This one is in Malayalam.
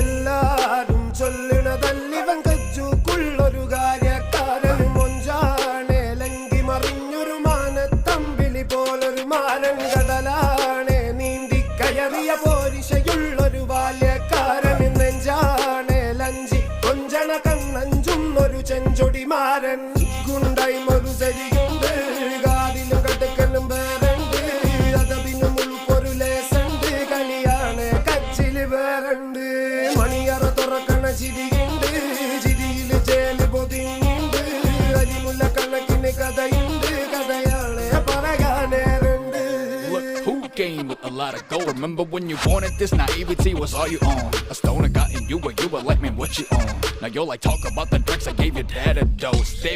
എല്ലാരും ചൊല്ലണതല്ലിവൻ കജ്ജുക്കുള്ളൊരു കാര്യക്കാരൻ മൊഞ്ചാണ്. ലങ്കി മറിഞ്ഞൊരു മാനത്തമ്പിളി പോലൊരു മാനൻ കടലാണേ. നീന്തി കയറിയ പോരിശയുള്ളൊരു ബാല്യക്കാരൻ നെഞ്ചാണേ. ലഞ്ചി കൊഞ്ചണ കണ്ണഞ്ചും ഒരു ചെഞ്ചൊടിമാരൻ ഗുണ്ടൈ ഒരു ചിരിയുണ്ട് ചിരിയില് ചേല് പൊതിയുണ്ട് അരിമുല്ല കണക്കിന് കഥയുണ്ട് കഥയാണ് പറയാനേറുണ്ട് Look, who came with a lot of gold? Remember when you wanted this naivety was all you own? A stoner got in you, but you were like, man, what you own? Now you're like, talk about the drinks I gave your dad a dose. Baby,